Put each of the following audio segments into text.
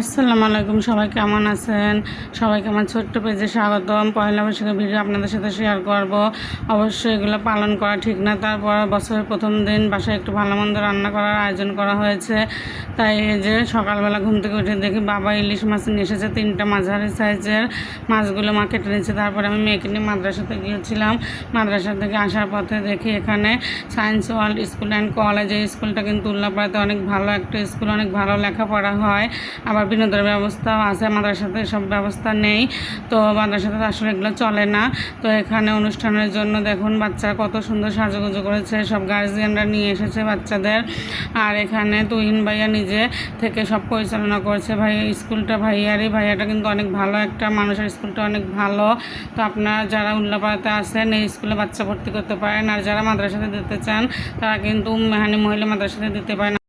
আসসালামু আলাইকুম, সবাই কেমন আছেন? সবাইকে আমার ছোট্ট পেজে স্বাগতম। পয়লা বৈশাখের ভিডিও আপনাদের সাথে শেয়ার করব। অবশ্যই এগুলো পালন করা ঠিক না, তারপর বছরের প্রথম দিন বাসায় একটু ভালো মন্দ রান্না করার আয়োজন করা হয়েছে। তাই এই যে সকালবেলা ঘুম থেকে উঠে দেখি বাবা ইলিশ মাছ নিয়ে এসেছে তিনটা মাঝারি সাইজের। মাছগুলো মা কেটে নিয়েছে, তারপরে আমি মেয়েকে নিয়ে মাদ্রাসাতে গিয়েছিলাম। মাদ্রাসা থেকে আসার পথে দেখি এখানে science world school and college এই স্কুলটা কিন্তু উল্লাপাড়াতে অনেক ভালো একটা স্কুল অনেক ভালো লেখাপড়া হয়। আবার বিনোদনের ব্যবস্থাও আছে আমাদের সাথে সব ব্যবস্থা নেই। তো আমাদের সাথে আসলে এগুলো চলে না। তো এখানে অনুষ্ঠানের জন্য দেখুন বাচ্চারা কত সুন্দর সাজুগুজু করেছে, সব গার্জিয়ানরা নিয়ে এসেছে বাচ্চাদের। আর এখানে তুহিন ভাইয়া নিজে থেকে সব পরিচালনা করছে। ভাই, স্কুলটা ভাইয়ারই, ভাইয়াটা কিন্তু অনেক ভালো একটা মানুষের স্কুলটা অনেক ভালো। তো আপনারা যারা উল্লাপাড়াতে আছেন, এই স্কুলে বাচ্চা ভর্তি করতে পারেন। আর যারা মাদ্রাসাতে দিতে চান, তারা কিন্তু মেহানি মহিলা মাদ্রাসাতে দিতে পারেন।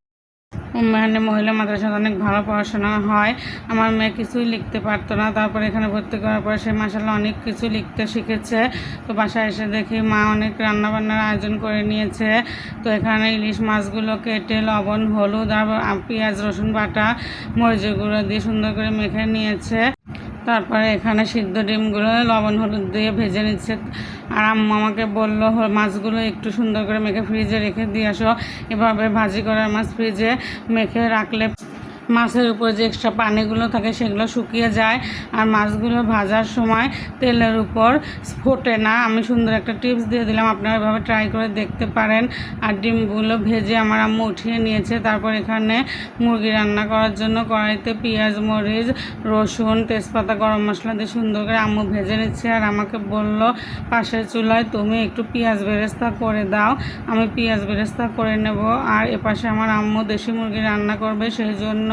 উম্মাহানে মহিলা মাদ্রাসাতে অনেক ভালো পড়াশোনা হয়। আমার মেয়ে কিছুই লিখতে পারতো না। তারপর এখানে ভর্তি করার পর সে মাসাল্লাহ অনেক কিছু লিখতে শিখেছে। তো বাসায় এসে দেখি মা অনেক রান্নাবান্নার আয়োজন করে নিয়েছে। তো এখানে ইলিশ মাছগুলো কেটে, লবণ, হলুদ আর পেঁয়াজ, রসুন বাটা, মরিচের গুঁড়ো দিয়ে সুন্দর করে মেখে নিয়েছে। তারপরে এখানে সিদ্ধ ডিমগুলো লবণ হলুদ দিয়ে ভেজে নিচ্ছে। আর আম্মা আমাকে বলল মাছগুলো একটু সুন্দর করে মেখে ফ্রিজে রেখে দিয়ে আসো। এভাবে ভাজি করার মাছ ফ্রিজে মেখে রাখলে মাছের উপর যে এক্সট্রা পানিগুলো থাকে সেগুলো শুকিয়ে যায় আর মাছগুলো ভাজার সময় তেলের উপর ফোটে না। আমি সুন্দর একটা টিপস দিয়ে দিলাম, আপনারা এভাবে ট্রাই করে দেখতে পারেন। আর ডিমগুলো ভেজে আমার আম্মু উঠিয়ে নিয়েছে। তারপর এখানে মুরগি রান্না করার জন্য কড়াইতে পেঁয়াজ, মরিচ, রসুন, তেজপাতা, গরম মশলা দিয়ে সুন্দর করে আম্মু ভেজে নিচ্ছে আর আমাকে বলল, পাশের চুলায় তুমি একটু পেঁয়াজ বেরেস্তা করে দাও। আমি পেঁয়াজ বেরেস্তা করে নেব। আর এপাশে আমার আম্মু দেশি মুরগি রান্না করবে, সেই জন্য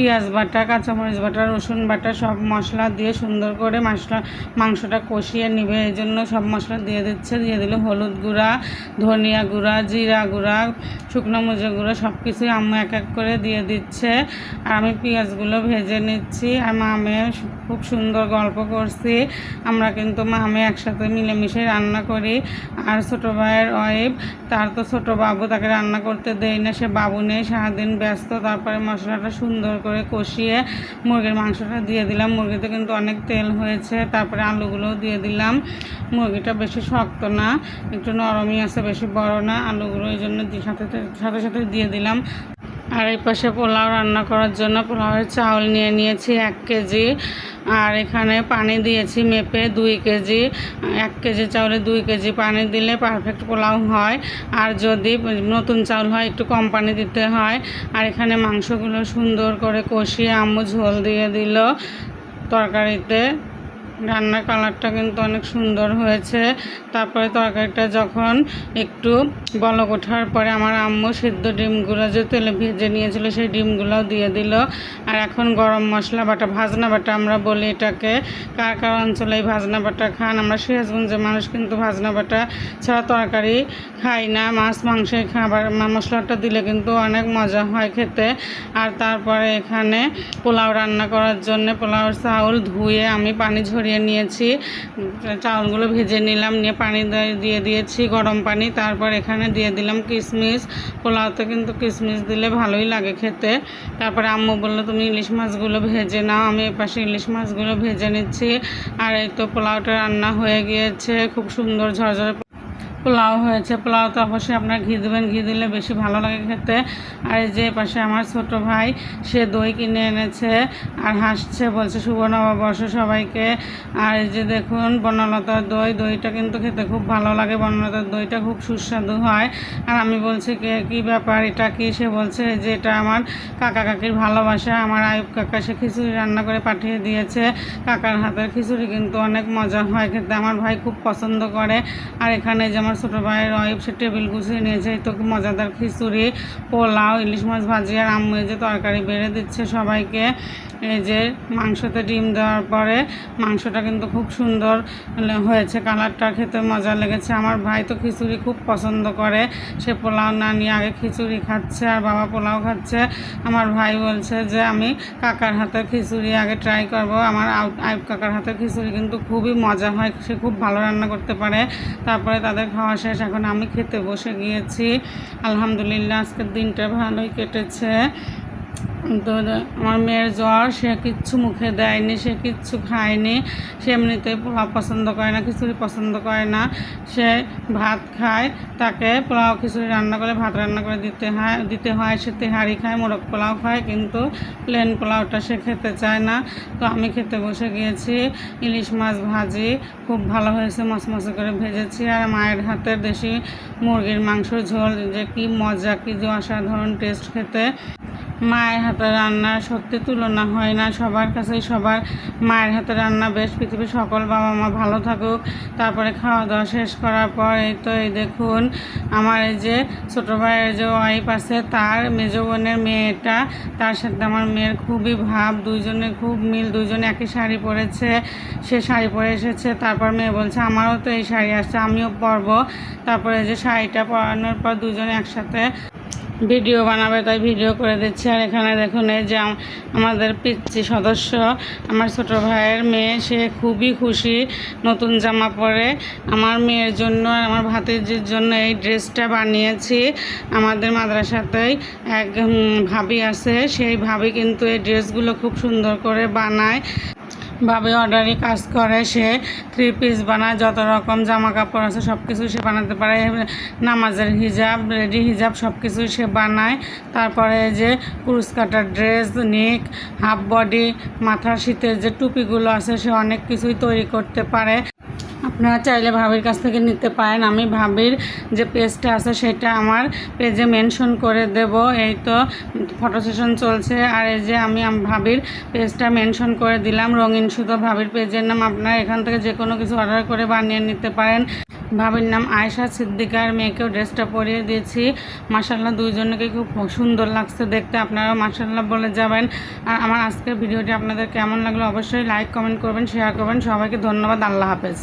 পেঁয়াজ বাটা, কাঁচামরিচ বাটা, রসুন বাটা, সব মশলা দিয়ে সুন্দর করে মশলা, মাংসটা কষিয়ে নিবে। এই জন্য সব মশলা দিয়ে দিচ্ছে। দিয়ে দিল হলুদ গুঁড়া, ধনিয়া গুঁড়া, জিরা গুঁড়া, শুকনো মরিচের গুঁড়ো সব কিছুই আম্মু এক এক করে দিয়ে দিচ্ছে। আর আমি পেঁয়াজগুলো ভেজে নিচ্ছি। আর মা মেয়ে খুব সুন্দর গল্প করছি। আমরা কিন্তু মা মেয়ে একসাথে মিলেমিশে রান্না করি। আর ছোটো ভাইয়ের ওয়াইফ, তার তো ছোটো বাবু, তাকে রান্না করতে দেয় না। সে বাবু নেই, সারাদিন ব্যস্ত। তারপরে মশলাটা সুন্দর করে কষিয়ে মুরগির মাংসটা দিয়ে দিলাম। মুরগিতে কিন্তু অনেক তেল হয়েছে, তারপরে আলুগুলোও দিয়ে দিলাম। মুরগিটা বেশি শক্ত না, একটু নরমই আছে, বেশি বড় না। আলুগুলো এই জন্য সাথে সাথে সাথে দিয়ে দিলাম। আর এই পাশে পোলাও রান্না করার জন্য পোলাওয়ের চাউল নিয়ে নিয়েছি এক কেজি। আর এখানে পানি দিয়েছি মেপে দুই কেজি। এক কেজি চাউলে দুই কেজি পানি দিলে পারফেক্ট পোলাও হয়। আর যদি নতুন চাউল হয়, একটু কম পানি দিতে হয়। আর এখানে মাংসগুলো সুন্দর করে কষিয়ে আম্মু ঝোল দিয়ে দিল তরকারিতে। রান্নার কালারটা কিন্তু অনেক সুন্দর হয়েছে। তারপরে তরকারিটা যখন একটু বলক ওঠার পরে আমার আম্মু সিদ্ধ ডিমগুলো যে তেলে ভেজে নিয়েছিল, সেই ডিমগুলোও দিয়ে দিল। আর এখন গরম মশলা বাটা, ভাজনা বাটা আমরা বলি এটাকে। কার কার অঞ্চলে এই ভাজনা বাটা খান? আমরা সিরাজগঞ্জের মানুষ কিন্তু ভাজনা বাটা ছাড়া তরকারি খাই না। মাছ, মাংসে খাবার মশলাটা দিলে কিন্তু অনেক মজা হয় খেতে। আর তারপরে এখানে পোলাও রান্না করার জন্য পোলাওর চাউল ধুয়ে আমি পানি ঝরিয়ে নিয়েছি। চাউলগুলো ভেজে নিলাম, নিয়ে পানি দিয়ে দিয়েছি গরম পানি। তারপর এখানে দিয়ে দিলাম কিশমিশ পোলাওতে কিন্তু কিশমিশ দিলে ভালোই লাগে খেতে। তারপরে আম্মু বলল, তুমি ইলিশ মাছগুলো ভেজে নাও। আমি এপাশে ইলিশ মাছগুলো ভেজে নিচ্ছি। আর এই তো পোলাওটা রান্না হয়ে গিয়েছে। খুব সুন্দর ঝরঝরে পোলাও হয়েছে পোলাওতে অবশ্যই আপনার ঘি দেবেন, ঘি দিলে বেশি ভালো লাগে খেতে। আর এই যে পাশে আমার ছোট ভাই, সে দই কিনে এনেছে আর হাসছে, বলছে, শুভ নববর্ষ সবাইকে। আর এই যে দেখুন, বনলতার দই, দইটা কিন্তু খেতে খুব ভালো লাগে। বনলতার দইটা খুব সুস্বাদু হয়। আর আমি বলছি, কে, কী ব্যাপার? এটা কি? সে বলছে যে এটা আমার কাকা কাকির ভালোবাসা। আমার আয়ুব কাকা, সে খিচুড়ি রান্না করে পাঠিয়ে দিয়েছে। কাকার হাতের খিচুড়ি কিন্তু অনেক মজা হয় খেতে। আমার ভাই খুব পছন্দ করে। আর এখানে যে আমার ছোটো ভাইয়ের ওয়াইফ সে টেবিল গুছিয়ে নিয়েছে তো মজাদার খিচুড়ি, পোলাও, ইলিশ মাছ ভাজি আর আম্মু যে তরকারি বেড়ে দিচ্ছে সবাইকে। এই যে মাংসতে ডিম দেওয়ার পরে মাংসটা কিন্তু খুব সুন্দর হয়েছে, কালারটা খেতে মজা লেগেছে। আমার ভাই তো খিচুড়ি খুব পছন্দ করে। সে পোলাও না নিয়ে আগে খিচুড়ি খাচ্ছে আর বাবা পোলাও খাচ্ছে। আমার ভাই বলছে যে, আমি কাকার হাতের খিচুড়ি আগে ট্রাই করব। আমার আয়ুব কাকার হাতের খিচুড়ি কিন্তু খুবই মজা হয়, সে খুব ভালো রান্না করতে পারে। তারপরে তাদের খাওয়া শেষ, এখন আমি খেতে বসে গিয়েছি। আলহামদুলিল্লাহ, আজকের দিনটা ভালোই কেটেছে। তো আমার মেয়ের জ্বর, সে কিচ্ছু মুখে দেয়নি, সে কিচ্ছু খায়নি, সে এমনিতেই পোলাও পছন্দ করে না, খিচুড়ি পছন্দ করে না। সে ভাত খায়, তাকে পোলাও খিচুড়ি রান্না করে, ভাত রান্না করে দিতে হয় দিতে হয়, সে তেহারি খায়, মোরগ পোলাও খায়, কিন্তু প্লেন পোলাওটা সে খেতে চায় না। তো আমি খেতে বসে গিয়েছি, ইলিশ মাছ ভাজি, খুব ভালো হয়েছে, মশমশে করে ভেজেছি, আর মায়ের হাতের দেশি মুরগির মাংস ঝোল, যে কি মজা, কি যে অসাধারণ টেস্ট খেতে। মায়ের হাতে রান্না সত্যি তুলনা হয় না। সবার কাছেই সবার মায়ের হাতে রান্না বেশ। পৃথিবীর সকল বাবা মা ভালো থাকুক। তারপরে খাওয়া দাওয়া শেষ করার পর এই তো এই দেখুন, আমার এই যে ছোটো ভাইয়ের যে ওয়াইফ আছে, তার মেজ বোনের মেয়েটা, তার সাথে আমার মেয়ের খুবই ভাব। দুইজনে খুব মিল, দুইজনে একই শাড়ি পরেছে। সে শাড়ি পরে এসেছে, তারপর মেয়ে বলছে, আমারও তো এই শাড়ি আসছে, আমিও পরবো। তারপরে যে শাড়িটা পরানোর পর দুজনে একসাথে ভিডিও বানাবে, তাই ভিডিও করে দিচ্ছি। আর এখানে দেখুন, এই যে আমাদের পিচ্ছি সদস্য, আমার ছোট ভাইয়ের মেয়ে, সে খুবই খুশি নতুন জামা পরে। আমার মেয়ের জন্য আর আমার ভাতিজির জন্য এই ড্রেসটা বানিয়েছি। আমাদের মাদ্রাসাতেই এক ভাবি আছে, সেই ভাবি কিন্তু এই ড্রেসগুলো খুব সুন্দর করে বানায়। ভাবে অর্ডারি কাজ করে, সে থ্রি পিস বানায়, যত রকম জামা কাপড় আছে সব কিছু সে বানাতে পারে। নামাজের হিজাব রেডি হিজাব সব কিছুই সে বানায়। তারপরে যে পুরুষ কাটার ড্রেস নিক হাফ বডি মাথার শীতের যে টুপিগুলো আছে, সে অনেক কিছুই তৈরি করতে পারে। আপনারা চাইলে ভাবির কাছ থেকে নিতে পারেন। আমি ভাবির যে পেজটা আছে সেটা আমার পেজে মেনশন করে দেব। এই তো ফটো সেশন চলছে। আর এই যে আমি ভাবির পেজটা মেনশন করে দিলাম। রঙিন সুতো ভাবির পেজের নাম আপনারা এখান থেকে যে কোনো কিছু অর্ডার করে বানিয়ে নিতে পারেন। ভাবির নাম আয়েশা সিদ্দিকার মেয়েকেও ড্রেসটা পরিয়ে দিয়েছি। মাসাল্লাহ দুইজনকে খুব সুন্দর লাগছে দেখতে। আপনারাও মাসাল্লাহ বলে যাবেন। আর আমার আজকের ভিডিওটি আপনাদের কেমন লাগল অবশ্যই লাইক, কমেন্ট করবেন, শেয়ার করবেন। সবাইকে ধন্যবাদ। আল্লাহ হাফেজ।